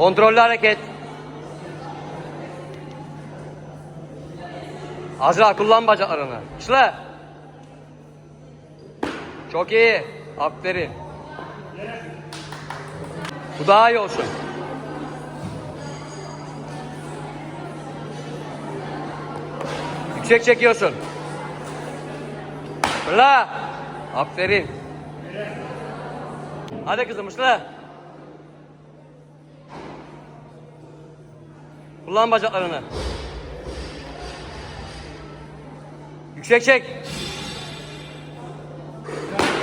Kontrollü hareket. Azra kullan bacaklarını. Işla. Çok iyi. Aferin. Bu daha iyi olsun. Yüksek çekiyorsun. Fırla. Aferin. Hadi kızım ısla. Kullan bacaklarını. Yüksek çek.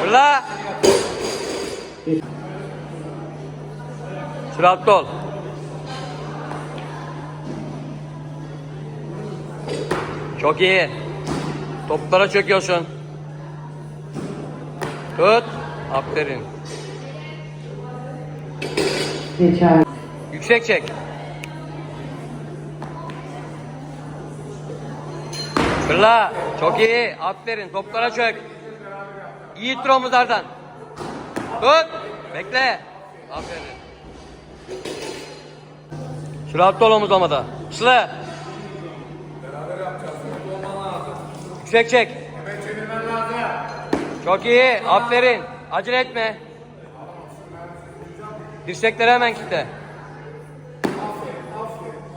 Fırla. Süratli ol. Çok iyi. Toplara çöküyorsun. Tut. Aferin. Geçer. Yüksek çek. Fırla. Çok iyi. Aferin. Toplara çök. İyi ittir omuzlardan. Tut. Bekle. Aferin. Süratli ol omuzlamada. Sıla. Yüksek çek. Çok iyi. Aferin. Acele etme. Dirsekleri hemen kitle.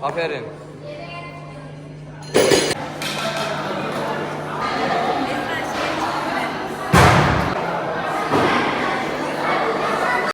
Aferin.